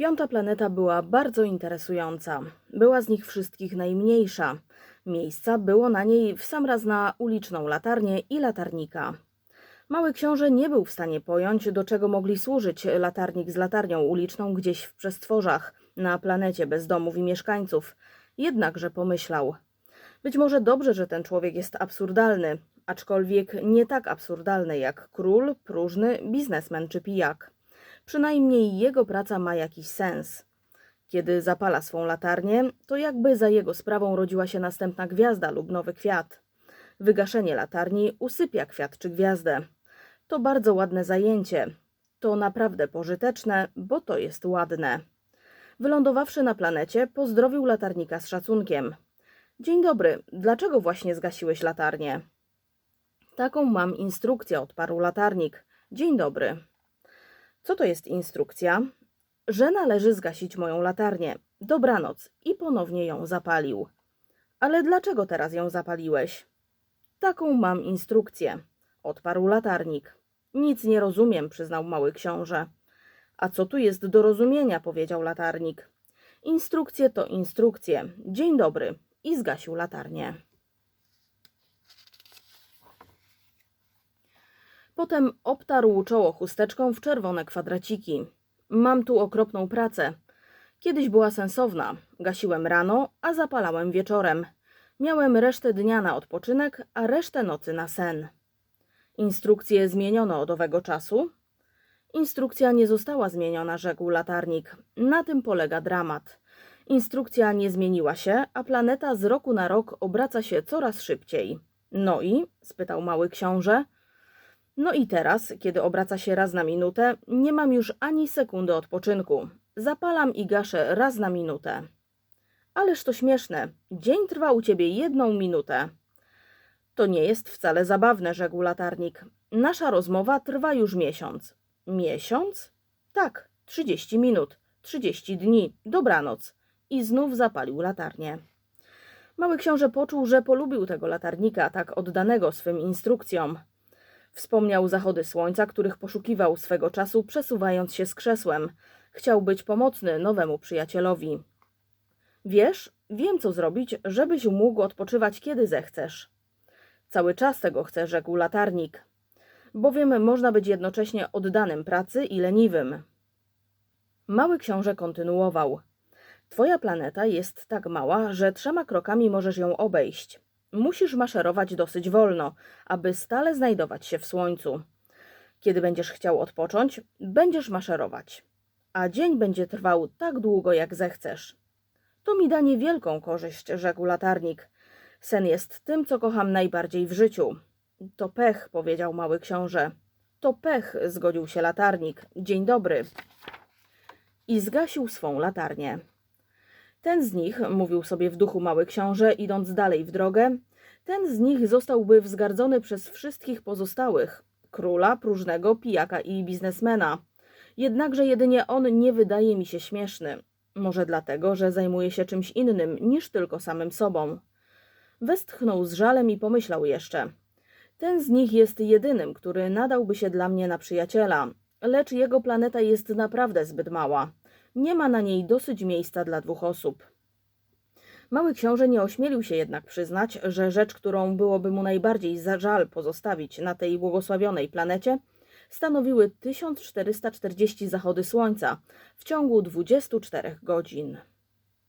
Piąta planeta była bardzo interesująca. Była z nich wszystkich najmniejsza. Miejsca było na niej w sam raz na uliczną latarnię i latarnika. Mały książę nie był w stanie pojąć, do czego mogli służyć latarnik z latarnią uliczną gdzieś w przestworzach, na planecie bez domów i mieszkańców. Jednakże pomyślał. Być może dobrze, że ten człowiek jest absurdalny, aczkolwiek nie tak absurdalny jak król, próżny, biznesmen czy pijak. Przynajmniej jego praca ma jakiś sens. Kiedy zapala swą latarnię, to jakby za jego sprawą rodziła się następna gwiazda lub nowy kwiat. Wygaszenie latarni usypia kwiat czy gwiazdę. To bardzo ładne zajęcie. To naprawdę pożyteczne, bo to jest ładne. Wylądowawszy na planecie, pozdrowił latarnika z szacunkiem. Dzień dobry, dlaczego właśnie zgasiłeś latarnię? Taką mam instrukcję, odparł latarnik. Dzień dobry. Co to jest instrukcja? Że należy zgasić moją latarnię. Dobranoc. I ponownie ją zapalił. Ale dlaczego teraz ją zapaliłeś? Taką mam instrukcję, odparł latarnik. Nic nie rozumiem, przyznał mały książę. A co tu jest do rozumienia, powiedział latarnik. Instrukcje to instrukcje. Dzień dobry. I zgasił latarnię. Potem obtarł czoło chusteczką w czerwone kwadraciki. Mam tu okropną pracę. Kiedyś była sensowna. Gasiłem rano, a zapalałem wieczorem. Miałem resztę dnia na odpoczynek, a resztę nocy na sen. Instrukcje zmieniono od owego czasu? Instrukcja nie została zmieniona, rzekł latarnik. Na tym polega dramat. Instrukcja nie zmieniła się, a planeta z roku na rok obraca się coraz szybciej. No i? spytał mały książę. No i teraz, kiedy obraca się raz na minutę, nie mam już ani sekundy odpoczynku. Zapalam i gaszę raz na minutę. Ależ to śmieszne. Dzień trwa u ciebie jedną minutę. To nie jest wcale zabawne, rzekł latarnik. Nasza rozmowa trwa już miesiąc. Miesiąc? Tak, trzydzieści minut, trzydzieści dni, dobranoc. I znów zapalił latarnię. Mały książę poczuł, że polubił tego latarnika, tak oddanego swym instrukcjom. Wspomniał zachody słońca, których poszukiwał swego czasu, przesuwając się z krzesłem. Chciał być pomocny nowemu przyjacielowi. Wiesz, wiem co zrobić, żebyś mógł odpoczywać kiedy zechcesz. Cały czas tego chce, rzekł latarnik. Bowiem można być jednocześnie oddanym pracy i leniwym. Mały książę kontynuował. Twoja planeta jest tak mała, że trzema krokami możesz ją obejść. Musisz maszerować dosyć wolno, aby stale znajdować się w słońcu. Kiedy będziesz chciał odpocząć, będziesz maszerować, a dzień będzie trwał tak długo, jak zechcesz. To mi da niewielką korzyść, rzekł latarnik. Sen jest tym, co kocham najbardziej w życiu. To pech, powiedział mały książę. To pech, zgodził się latarnik. Dzień dobry. I zgasił swą latarnię. Ten z nich, mówił sobie w duchu mały książę, idąc dalej w drogę, ten z nich zostałby wzgardzony przez wszystkich pozostałych króla, próżnego, pijaka i biznesmena. Jednakże jedynie on nie wydaje mi się śmieszny. Może dlatego, że zajmuje się czymś innym niż tylko samym sobą. Westchnął z żalem i pomyślał jeszcze. Ten z nich jest jedynym, który nadałby się dla mnie na przyjaciela, lecz jego planeta jest naprawdę zbyt mała. Nie ma na niej dosyć miejsca dla dwóch osób. Mały książę nie ośmielił się jednak przyznać, że rzecz, którą byłoby mu najbardziej za żal pozostawić na tej błogosławionej planecie, stanowiły 1440 zachody słońca w ciągu 24 godzin.